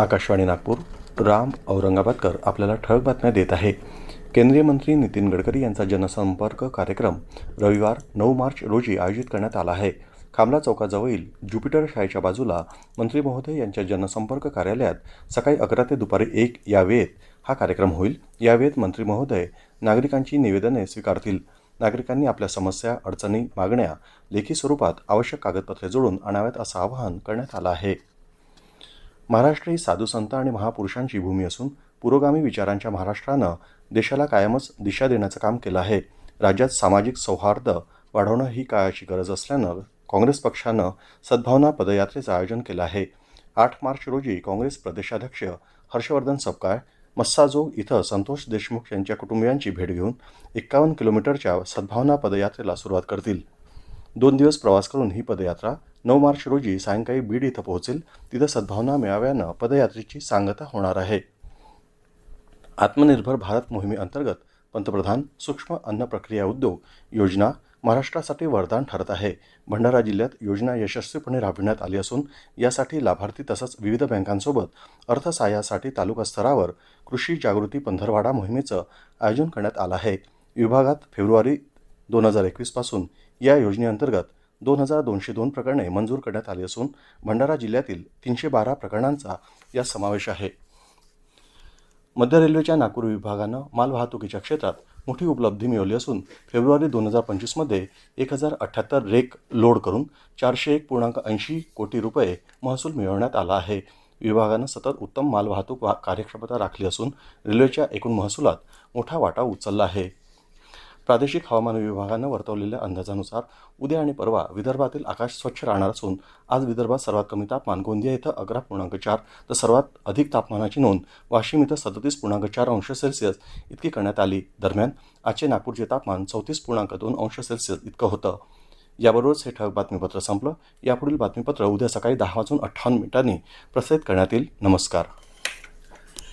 आकाशवाणी नागपूर राम औरंगाबादकर आपल्याला ठळक बातम्या देत आहे. केंद्रीय मंत्री नितीन गडकरी यांचा जनसंपर्क कार्यक्रम रविवार नऊ मार्च रोजी आयोजित करण्यात आला आहे. खामला चौकाजवळील ज्युपिटर शाळेच्या बाजूला मंत्री महोदय यांच्या जनसंपर्क कार्यालयात सकाळी अकरा ते दुपारी एक या वेळेत हा कार्यक्रम होईल. यावेळेत मंत्री महोदय नागरिकांची निवेदने स्वीकारतील. नागरिकांनी आपल्या समस्या अडचणी मागण्या लेखी स्वरूपात आवश्यक कागदपत्रे जोडून आणाव्यात असं आवाहन करण्यात आलं आहे. महाराष्ट्र ही साधूसंत आणि महापुरुषांची भूमी असून पुरोगामी विचारांच्या महाराष्ट्रानं देशाला कायमच दिशा देण्याचं काम केलं आहे. राज्यात सामाजिक सौहार्द वाढवणं ही काळाची गरज असल्यानं काँग्रेस पक्षानं सद्भावना पदयात्रेचं आयोजन केलं आहे. आठ मार्च रोजी काँग्रेस प्रदेशाध्यक्ष हर्षवर्धन सपकाळ मस्साजोग इथं संतोष देशमुख यांच्या कुटुंबियांची भेट घेऊन एक्कावन्न किलोमीटरच्या सद्भावना पदयात्रेला सुरुवात करतील. दोन दिवस प्रवास करून ही पदयात्रा नऊ मार्च रोजी सायंकाळी बीड इथं पोहोचेल. तिथं सद्भावना मेळाव्यानं पदयात्रेची सांगता होणार आहे. आत्मनिर्भर भारत मोहिमेअंतर्गत पंतप्रधान सूक्ष्म अन्न प्रक्रिया उद्योग योजना महाराष्ट्रासाठी वरदान ठरत आहे. भंडारा जिल्ह्यात योजना यशस्वीपणे राबविण्यात आली असून यासाठी लाभार्थी तसंच विविध बँकांसोबत अर्थसहाय्यासाठी तालुका स्तरावर कृषी जागृती पंधरवाडा मोहिमेचं आयोजन करण्यात आलं आहे. विभागात फेब्रुवारी दोन हजार एकवीसपासून या योजनेअंतर्गत दोन हजार दोनशे दोन प्रकरणे मंजूर करण्यात आली असून भंडारा जिल्ह्यातील तीनशे बारा प्रकरणांचा यात समावेश आहे. मध्य रेल्वेच्या नागपूर विभागानं मालवाहतुकीच्या क्षेत्रात मोठी उपलब्धी मिळवली असून फेब्रुवारी दोन हजार पंचवीसमध्ये एक हजार अठ्ठ्याहत्तर रेक लोड करून चारशे एक पूर्णांक ऐंशी कोटी रुपये महसूल मिळवण्यात आला आहे. विभागानं सतत उत्तम मालवाहतूक वा कार्यक्षमता राखली असून रेल्वेच्या एकूण महसुलात मोठा वाटा उचलला आहे. प्रादेशिक हवामान विभागानं वर्तवलेल्या अंदाजानुसार उद्या आणि परवा विदर्भातील आकाश स्वच्छ राहणार असून आज विदर्भात सर्वात कमी तापमान गोंदिया इथं अकरा पूर्णांक चार तर सर्वात अधिक तापमानाची नोंद वाशिम इथं सदतीस पूर्णांक चार अंश सेल्सिअस इतकी करण्यात आली. दरम्यान आजचे नागपूरचे तापमान चौतीस पूर्णांक दोन अंश सेल्सिअस इतकं होतं. याबरोबरच हे ठळक बातमीपत्र संपलं. यापुढील बातमीपत्र उद्या सकाळी दहा वाजून अठ्ठावन्न मिनिटांनी प्रसारित करण्यात येईल. नमस्कार.